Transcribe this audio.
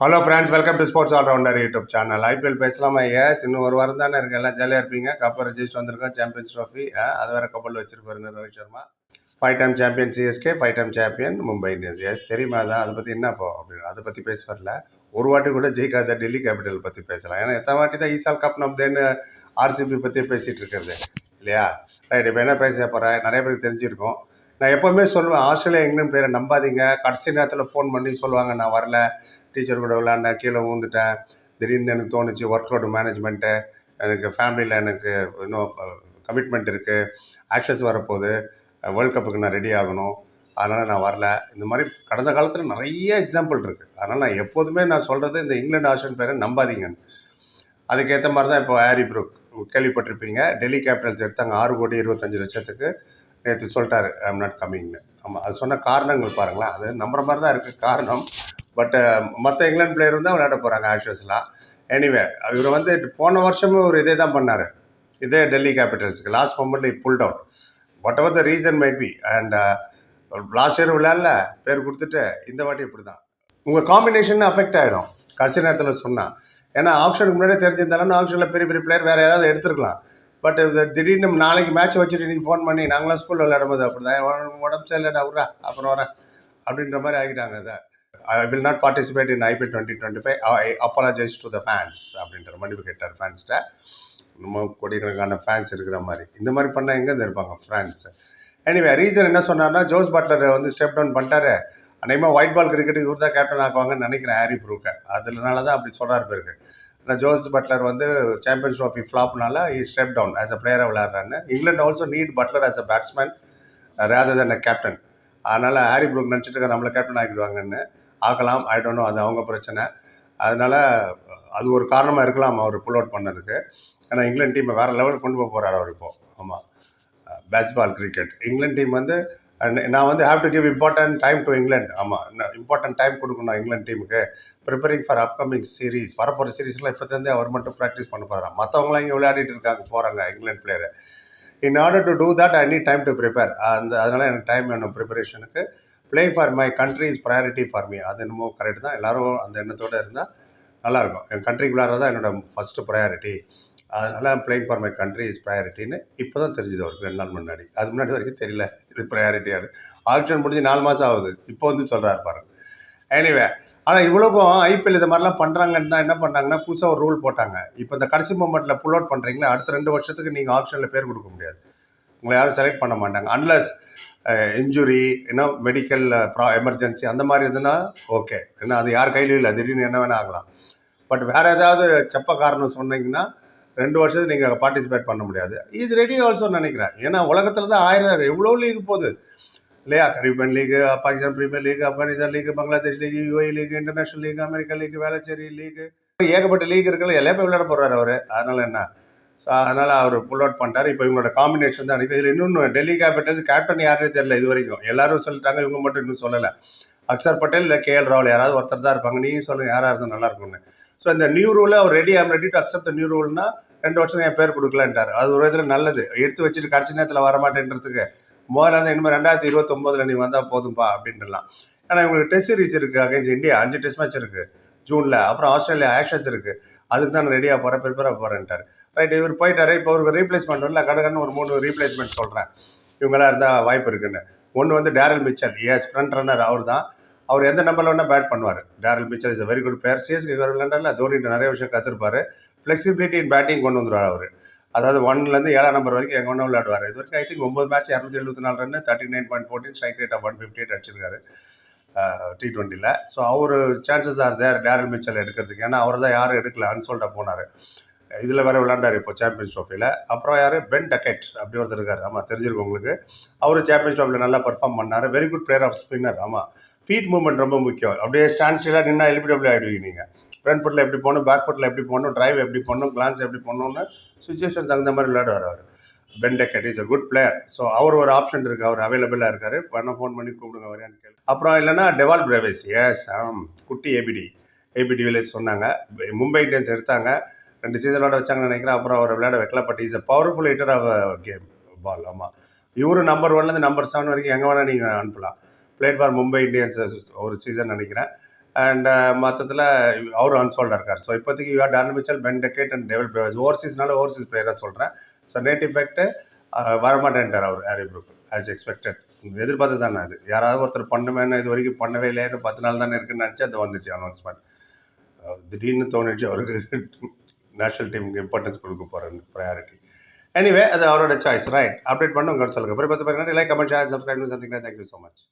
Hello friends welcome to sports allrounder YouTube channel IPL பேசலாமா yes இன்னும் ஒரு வாரம் தானே இருக்கு. எல்லாம் ஜாலியாக இருப்பீங்க. கப்பை ரெஜிஸ்டர் வந்திருக்கோம். சாம்பியன்ஸ் ட்ராஃபி அது வேற கப்பல் வச்சிருப்பாருங்க Rohit Sharma. Five time champion CSK five time champion Mumbai Indians yes தெரியுமா தான் அதை பற்றி என்ன போ அப்படின்னு அதை பற்றி பேச வரல ஒரு வாட்டி கூட ஜெயிக்காத டெல்லி கேபிட்டல் பற்றி பேசலாம். ஏன்னா எத்தனை வாட்டி தான் ஈசால் கப் நம்ம தேன்னு ஆர்சிபி பற்றி பேசிகிட்டு இருக்கிறது. இல்லையா? ரைட் இப்போ என்ன பேச போகிறேன் நிறைய பேருக்கு தெரிஞ்சிருக்கும். நான் எப்போவுமே சொல்லுவேன் ஆஸ்திரேலியா இங்கிலாந்து பேரை நம்பாதீங்க. கடைசி நேரத்தில் ஃபோன் பண்ணி சொல்லுவாங்க நான் வரல. டீச்சர் கூட விளாண்டேன் கீழே விழுந்துட்டேன் திடீர்னு எனக்கு தோணுச்சு ஒர்க் அவுட் மேனேஜ்மெண்ட்டு எனக்கு ஃபேமிலியில் எனக்கு இன்னும் கமிட்மெண்ட் இருக்குது ஆக்ஷஸ் வரப்போகுது. வேர்ல்ட் கப்புக்கு நான் ரெடி ஆகணும். அதனால் நான் வரல. இந்த மாதிரி கடந்த காலத்தில் நிறைய எக்ஸாம்பிள் இருக்குது அதனால் நான் எப்போதுமே நான் சொல்கிறது இந்த இங்கிலாந்து ஆஷன் பேரை நம்பாதீங்கன்னு அதுக்கேற்ற மாதிரி தான் இப்போ ஹாரி ப்ரூக் கேள்விப்பட்டிருப்பீங்க. டெல்லி கேபிட்டல்ஸ் எடுத்தாங்க ஆறு கோடி இருபத்தஞ்சு லட்சத்துக்கு. நேற்று சொல்லிட்டாரு ஐம் நாட் கம்மிங்னு ஆமாம் அது சொன்ன காரணங்கள் பாருங்களேன். அது நம்புற மாதிரி தான் இருக்குது காரணம். பட் மற்ற இங்கிலாந்து பிளேயர் தான் விளையாட போகிறாங்க ஆஷஸ்லாம் எனிவே இவர் வந்து போன வருஷமும் இவர் இதே தான் பண்ணார். இதே டெல்லி கேபிட்டல்ஸுக்கு last மொமெண்ட்ல pull down whatever the reason might be and last year விளையாடல பேர் கொடுத்துட்டு இந்த வாட்டி இப்படி தான் உங்கள் காம்பினேஷன் அஃபெக்ட் ஆகிடும் கடைசி நேரத்தில் சொன்னால் ஏன்னா ஆப்ஷனுக்கு முன்னாடியே தெரிஞ்சிருந்தாலும் ஆப்ஷனில் பெரிய பெரிய பிளேயர் வேறு யாராவது எடுத்துருக்கலாம். பட் திடீர்னு நாளைக்கு மேட்ச் வச்சுட்டு நீங்கள் ஃபோன் பண்ணி நாங்களாம் ஸ்கூலில் விளையாடும்போது அப்படி தான் உடம்பு சரியில்லைடா விட்றா அப்புறம் வரேன். அப்படின்ற மாதிரி ஆகிட்டாங்க அதை I will not participate in IPL twenty twenty five I apologise to the fans அப்படின்ற மன்னிப்பு கேட்டார் ஃபேன்ஸ்கிட்ட நம்ம கோடிக்கணக்கான ஃபேன்ஸ் இருக்கிற மாதிரி. இந்த மாதிரி பண்ணால் எங்கே இருப்பாங்க ஃப்ரான்ஸ் எனிவே ரீசன் என்ன சொன்னார்னா ஜோஸ் பட்லர் வந்து ஸ்டெப் டவுன் பண்ணிட்டாரு. அநேகமாக ஒயிட் பால் கிரிக்கெட்டுக்கு இவர் தான் கேப்டன் ஆக்குவாங்கன்னு நினைக்கிறேன் ஹாரி ப்ரூக்கை. அதனால தான் அப்படி சொல்கிறார் பேருக்கு ஏன்னா ஜோஸ் பட்லர் வந்து சாம்பியன்ஸ் ட்ராஃபி ஃப்ளாப்னால இ ஸ்டெப் டவுன் ஆஸ் அ பிளேயராக விளையாடுறாரு England also need Buttler as a batsman rather than a captain அதனால் ஹாரி ப்ரூக் நினச்சிட்டு இருக்க நம்மளை கேப்டன் ஆக்கிடுவாங்கன்னு. ஆக்கலாம் ஐ டோன்ட் நோ அது அவங்க பிரச்சனை. அதனால் அது ஒரு காரணமாக இருக்கலாம் அவர் புல் அவுட் பண்ணதுக்கு. ஏன்னா இங்கிலாந்து டீமை வேறு லெவலுக்கு கொண்டு போக போகிறார் அவர் இப்போது ஆமாம் பேஸ்பால் கிரிக்கெட் இங்கிலாந்து டீம் வந்து நான் வந்து have to give important time to England ஆமாம் இம்பார்ட்டன்ட் டைம் கொடுக்கணும் இங்கிலாந்து டீமுக்கு ப்ரிப்பேரிங் ஃபார் அப்கமிங் சீரீஸ் வரப்போகிற சீரீஸ்லாம் இப்போ அவர் மட்டும் ப்ராக்டிஸ் பண்ண போகிறார் மற்றவங்களாம் இங்கே விளையாடிட்டு இருக்காங்க போகிறாங்க England player in order to do that I need time to prepare அந்த அதனால் எனக்கு டைம் வேணும் ப்ரிப்பரேஷனுக்கு play for my country is priority for me அது என்னமோ கரெக்ட் தான். எல்லோரும் அந்த எண்ணத்தோடு இருந்தால் நல்லாயிருக்கும் என் கண்ட்ரிக்கு விளையாடுறது தான் என்னோட ஃபஸ்ட்டு ப்ரையாரிட்டி அதனால் playing for my country is ப்ரையாரிட்டின்னு இப்போ தான் தெரிஞ்சுது அவருக்கு ரெண்டு நாள் முன்னாடி. அது முன்னாடி வரைக்கும் தெரியல. இது ப்ரையாரிட்டியானு ஆக்ஷன் முடிஞ்சு நாலு மாதம் ஆகுது. இப்போ வந்து சொல்கிறார் பாருங்க எனிவே ஆனால் இவ்வளோக்கும் ஐபிஎல் இது மாதிரிலாம் பண்ணுறாங்கன்னு தான் என்ன பண்ணாங்கன்னா புதுசாக ஒரு ரூல் போட்டாங்க. இப்போ இந்த கடைசி மூமெண்ட்டில் புல் அவுட் பண்ணுறீங்களா அடுத்த ரெண்டு வருஷத்துக்கு நீங்கள் ஆப்ஷனில் பேர் கொடுக்க முடியாது. உங்களை யாரும் செலக்ட் பண்ண மாட்டாங்க. அன்லஸ் இன்ஜுரி ஏன்னா மெடிக்கல் ப்ரா எமர்ஜென்சி அந்த மாதிரி இருந்ததுன்னா ஓகே ஏன்னா அது யார் கையிலும் இல்லை. திடீர்னு என்ன வேணால் ஆகலாம். பட் வேறு ஏதாவது செப்ப காரணம் சொன்னீங்கன்னா ரெண்டு வருஷத்துக்கு நீங்கள் பார்ட்டிசிபேட் பண்ண முடியாது. இஸ் ரெடி ஆல்சோ நினைக்கிறேன். ஏன்னா உலகத்தில் தான் ஆயிரம் எவ்வளோ லீக் போகுது? இல்லையா? Caribbean league Pakistan premier league Afghanistan league Bangladesh league UAE league international league America league Velachery league ஏகப்பட்ட லீக் இருக்குல்ல எல்லாமே விளையாட போகிறாரு அவர். அதனால் என்ன? ஸோ அதனால் அவர் புல் அவுட் பண்ணிட்டார். இப்போ இவங்களோட காம்பினேஷன் தான். இருக்குது இதில் இன்னொன்று டெல்லி கேபிட்டல்ஸ் கேப்டன் யாருன்னு தெரியல இது வரைக்கும். எல்லாரும் சொல்லிட்டாங்க இவங்க மட்டும் இன்னும் சொல்லலை. அக்சர் பட்டேல் இல்லை கேஎல் ராவல் யாராவது ஒருத்தர் தான் இருப்பாங்க. நீங்கள் சொல்லுங்கள் யாராக இருந்தால் நல்லா இருக்கும்னு. ஸோ இந்த நியூ ரூலை அவர் ready I'm ready to accept new ரூல்னா ரெண்டு வருஷம் என் பேர் கொடுக்கலான்ட்டார். அது ஒரு இதில் நல்லது. எடுத்து வச்சுட்டு கடைசி நேரத்தில் வரமாட்டேன்றதுக்கு முதல்ல வந்து இனிமேல் ரெண்டாயிரத்தி இருபத்தொம்போதில் நீ வந்தால் போதும்பா அப்படின்றலாம் ஏன்னா இவங்களுக்கு டெஸ்ட் சீரிஸ் இருக்குது அகைன்ஸ் இந்தியா அஞ்சு டெஸ்ட் மேட்ச் இருக்குது ஜூனில். அப்புறம் ஆஸ்திரேலியா ஆக்ஷஸ் இருக்குது அதுக்கு தான் நான் ரெடியாக போகிறேன் ப்ரிப்பேராக போகிறேன்ட்டார் ரைட் இவர் போயிட்டாரு. இப்போ அவருக்கு ரீப்ளேஸ்மெண்ட் இல்லை. கடகன்னு ஒரு மூணு ரீப்ளேஸ்மெண்ட் சொல்கிறேன் இவங்கெல்லாம் இருந்தால் வாய்ப்பு இருக்குன்னு. ஒன்று வந்து Daryl Mitchell is front runner அவர் தான் அவர் எந்த நம்பரில் வேணால் பேட் பண்ணுவார். Daryl Mitchell is very good player CSK விளையாண்டால தோனிட்டு நிறைய விஷயம் கற்றுருப்பார் ஃப்ளெக்சிபிலிட்டி இன் பேட்டிங் கொண்டு வந்துடுவார் அவர். அதாவது ஒன்லேருந்து ஏழாம் நம்பர் வரைக்கும் எங்கே ஒன்று விளையாடுவார். இது வரைக்கும் ஐ திங்க் ஒம்பது மேட்ச் இரநூத்தி எழுபத்தி நாலு run thirty nine point fourteen strike rate of one fifty eight அடிச்சிருக்காரு டி ட்வெண்ட்டியில் so our chances are there Daryl Mitchell எடுக்கிறதுக்கு. ஏன்னா அவர் தான் யாரும் எடுக்கல. அன்சோல்டாக போனார். இதில் வேறு விளாண்டார் இப்போ சாம்பியன்ஸ் ட்ராஃபியில் அப்புறம் யார்? பென் டக்கெட் அப்படி ஒருத்தர் இருக்கார். ஆமாம் தெரிஞ்சிருக்கும் உங்களுக்கு. அவர் சாம்பியன்ஸ் ட்ராஃபியில் நல்லா பர்ஃபார்ம் பண்ணார். Very good player of spinner ஆமாம் ஃபீட் மூவ்மெண்ட் ரொம்ப முக்கியம். அப்படியே ஸ்டாண்ட் ஸ்டிலாக நின்னா எலிபிடபிள் ஆகிடுவீங்க நீங்கள் ஃப்ரண்ட் ஃபுட்டில் எப்படி போகணும் பேக் ஃபுட்டில் எப்படி போகணும் டிரைவ் எப்படி பண்ணணும் கிளான்ஸ் எப்படி பண்ணணும்னு சுச்சுவேஷன் தகுந்த மாதிரி விளையாடுவார் அவர். Ben Duckett is a good player so அவர் ஒரு ஆப்ஷன் இருக்குது அவர் அவைலபிளாக இருக்கார். பண்ண ஃபோன் பண்ணி கூப்பிடுங்க வரையான்னு கேள்வி அப்புறம் இல்லைனா டெவால் பிரேவேஸ் எஸ் ஆம். குட்டி ஏபிடி ஏபிடி வில்லேஜ் சொன்னாங்க. மும்பை இந்தியன்ஸ் எடுத்தாங்க. ரெண்டு சீசனோட வச்சாங்கன்னு நினைக்கிறேன். அப்புறம் அவர் விளையாட வைக்கல but is a powerful hitter of game ball ஆமாம் இவரு நம்பர் ஒன்லேருந்து நம்பர் செவன் வரைக்கும் எங்கே வேணால் நீங்கள் அனுப்பலாம். பிளேட் ஃபார் மும்பை இந்தியன்ஸ் ஒரு சீசன் நினைக்கிறேன். அண்ட் uh, மொத்தத்தில் அவரும் அன்சோல்டாக இருக்கார். ஸோ இப்போதைக்கு you are Daryl Mitchell Ben Duckett and Dewald players ஓவர்சீஸ்னால overseas பிளேயராக சொல்கிறேன் ஸோ நேட் இஃபெக்ட்டு வரமாட்டேன்ட்டார் அவர் ஹாரி ப்ரூக் ஆஸ் எக்ஸ்பெக்டட் எதிர்பார்த்து தானே அது. யாராவது ஒருத்தர் பண்ணுமேன்னு இது வரைக்கும் பண்ணவே இல்லைன்னு பத்து நாள் தானே இருக்குன்னு நினச்சி அது வந்துச்சு அனௌன்ஸ்மெண்ட் திடீர்னு தோணுச்சு அவருக்கு. நேஷனல் டீமுக்கு இம்பார்ட்டன்ஸ் கொடுக்க போகிறேன்னு ப்ரையாரிட்டி எனிவே அது அவரோட சாய்ஸ் ரைட் அப்டேட் பண்ணி உங்க சொல்லுங்கள் அப்புறம் பார்த்து பாருங்கள் லைக் கமெண்ட் ஷேர் சப்ஸ்கிரைப் சந்திக்கிறேன் தேங்க்யூ ஸோ மச்